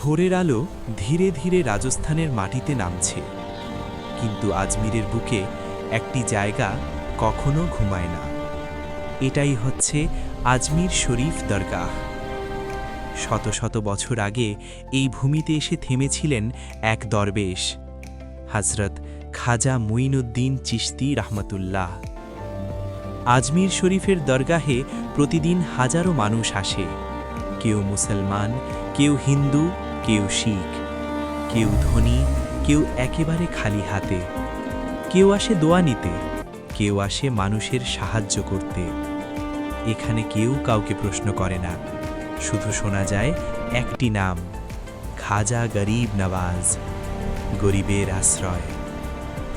ভোরের আলো ধীরে ধীরে রাজস্থানের মাটিতে নামছে। কিন্তু আজমিরের বুকে একটি জায়গা কখনো ঘুমায় না। এটাই হচ্ছে আজমির শরীফ দরগাহ। শত শত বছর আগে এই ভূমিতে এসে থেমেছিলেন এক দরবেশ, হজরত খাজা মুইনুদ্দিন চিশতি রহমতুল্লাহ। আজমির শরীফের দরগাহে প্রতিদিন হাজারো মানুষ আসে। কেউ মুসলমান, কেউ হিন্দু, কেউ শিখ, কেউ ধনী, কেউ একেবারে খালি হাতে। কেউ আসে দোয়া নিতে, কেউ আসে মানুষের সাহায্য করতে। এখানে কেউ কাউকে প্রশ্ন করে না। শুধু শোনা যায় একটি নাম, খাজা গরিব নওয়াজ, গরিবের আশ্রয়।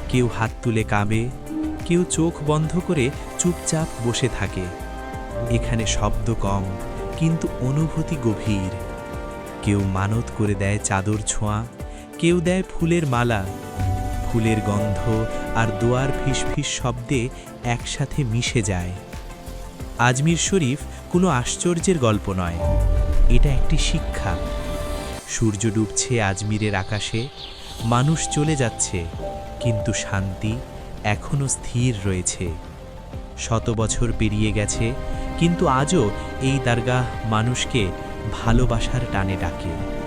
কেউ হাত তুলে কাঁবে কেউ চোখ বন্ধ করে চুপচাপ বসে থাকে। এখানে শব্দ কম কিন্তু অনুভূতি গভীর। কেউ মানত করে দেয় চাদর ছোঁয়া, কেউ দেয় ফুলের মালা। ফুলের গন্ধ আর দোয়ার ফিসফিস শব্দে একসাথে মিশে যায়। আজমির শরীফ কোনো আশ্চর্যের গল্প নয়। এটা একটি শিক্ষা। সূর্য ডুবছে আজমিরের আকাশে, মানুষ চলে যাচ্ছে, কিন্তু শান্তি এখনও স্থির রয়েছে। শত বছর পেরিয়ে গেছে কিন্তু আজও এই দরগাহ মানুষকে ভালোবাসার টানে ডাকে।